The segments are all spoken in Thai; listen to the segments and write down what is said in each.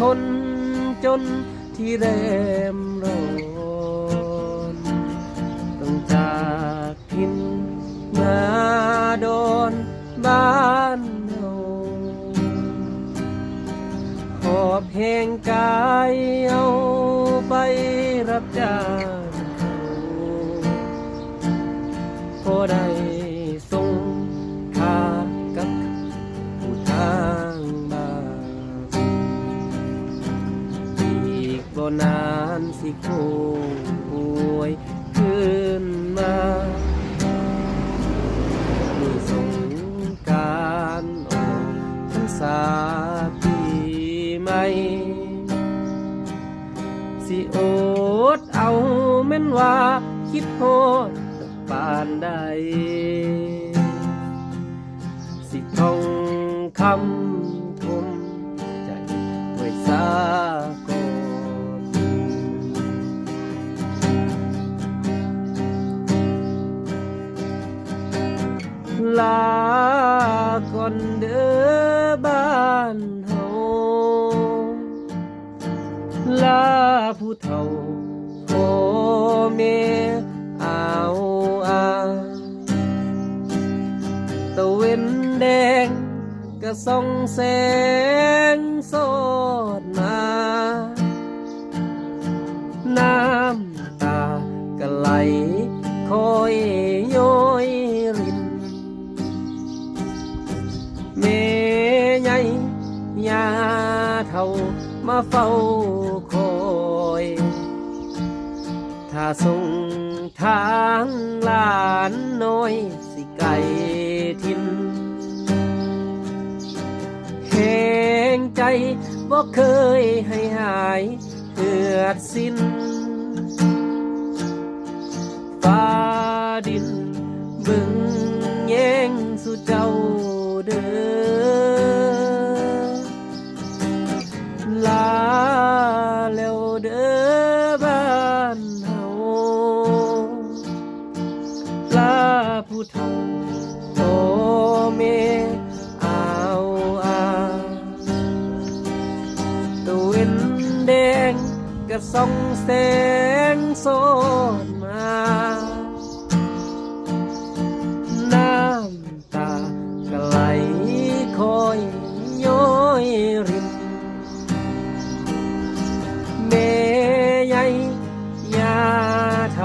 คนจนที่แรมร้อนต้องจากทินมาโดนบ้านเฮาหอบแห่งกายเอาไปรับจ้างเขาพอได้ บ่นานสิโคป่วยขึ้นมามีสงการออกพรรษาปีใหม่ สิโอดเอาแม่นว่าคิดโหดปานใดสิท่องคำ ลาก่อนเด้อบ้านเฮาลาผู้เฒ่าพ่อแม่เอาอาตะเวนแดงก็ส่องแสงสดมาน้ำตาก็ไหล ยาเท่ามาเฝ้าคอยถ้าส่งทางหลานน้อย สิไก่ทินแห่งใจบ่เคยให้หายเหือดสิ้นฟ้าดินบึง ลาแล้วเด้อบ้านเฮาลาผู้เฒ่าพ่อแม่เอาอาตะเวนแดงก็ส่องแสงโซนมา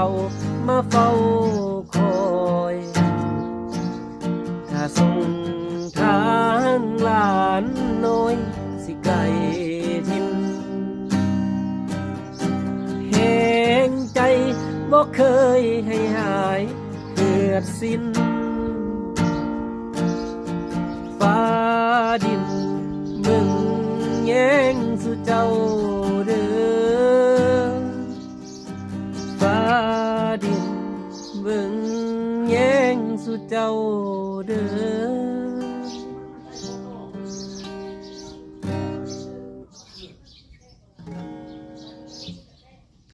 เท่ามาเฝ้าคอยถ้าส่งทางหลานน้อย สิไกลทินแห่งใจบ่เคยให้หายเหือดสิ้นฟ้าดิน ดิ